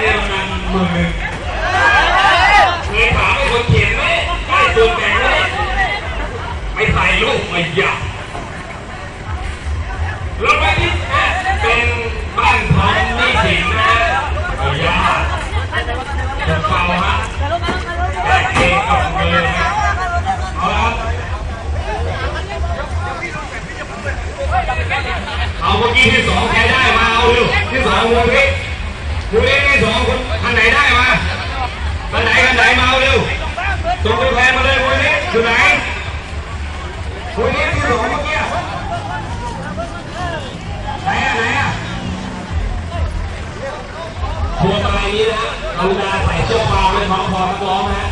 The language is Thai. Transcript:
ได้ประมาณหมื่นเคยถามไอ้คนเขียนไหมไอ้ตัวแบ่งไหมไม่ใส่ลูกมาหยับรถไฟนี้เป็นบ้านของนี่สินนะเอายาของเขาฮะแต่เองของมาเอาเมื่อกี้ที่สองแกได้มาเอาดิวที่สองวงเล็ก ดูเล่นสองคนอันไหนได้มาอันไหนอันไหนมาเอาเร็วส่งตัวแทนมาเลยคนนี้อยู่ไหนคนนี้ที่สองเมื่อกี้ไหนอะไหนอะพวงมาลันี้นะเอาดาใส่เชือกฟางไว้คล้องพอนักร้องนะฮะ